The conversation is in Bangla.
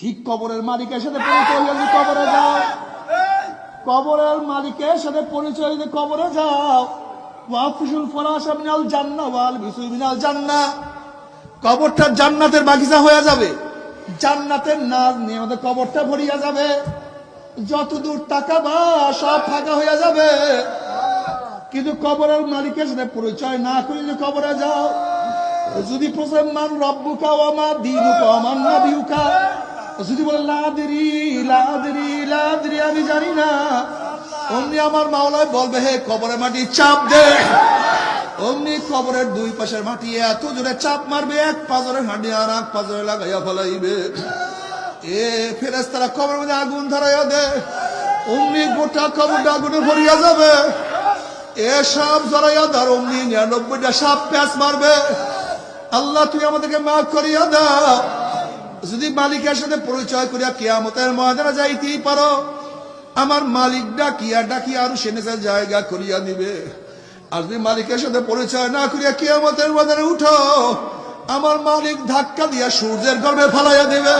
ঠিক কবরের মালিকের সাথে পরিচয় হলে কবরে যাও। কবরের মালিকের সাথে পরিচয় দিয়ে কবরে যাও। ওয়াফিসুল ফরাসা মিনাল জান্না ওয়াল বিসুল মিনাল জান্না কবরটা জান্নাতের বাগিচা হয়ে যাবে। জান্নাতের নাজ নিয়ে আমাদের কবরটা ভরিয়া যাবে। যত দূর তাকাবা, সব ফাঁকা হয়ে যাবে। কিন্তু কবরের মালিকের সাথে পরিচয় না করে যদি কবরে যাও। যদি প্রশ্ন মান রব্বুকা ও আমার দিনুকা আমার নবিউকা যদি বলে, লাদেরি লাদেরি লাদেরি, আমি জানি না। অমনি আমার মাওলায় বলবে, হে কবরের মাটি, চাপ দে। অমনি কবরের দুই পাশের মাটি এত জোরে চাপ মারবে, এক পাজরে হাঁটি আর এক পাজরে লাগাইয়া ফেলাইবে। এ ফেরেস তারা কবরের মধ্যে আগুন ধরাইয়া দে। অমনি গোটা কবরটা আগুনে ভরিয়া যাবে। এসব জড়াইয়া ধর, অমনি নিরানব্বইটা সাপ প্যাঁচ মারবে। আল্লাহ, তুই আমাদেরকে মাফ করিয়া দাও। যদি মালিকের সাথে পরিচয় করিয়া কিয়ামতের ময়দানে যাইতেই পারো, আমার মালিক ডাকিয়া ডাকিয়া আরও সেনেসের জায়গা করিয়া নিবে। আর যদি মালিকের সাথে পরিচয় না করিয়া কিয়ামতের ময়দানে উঠো, আমার মালিক ধাক্কা দিয়া সূর্যের গর্বে ফালাইয়া দিবে।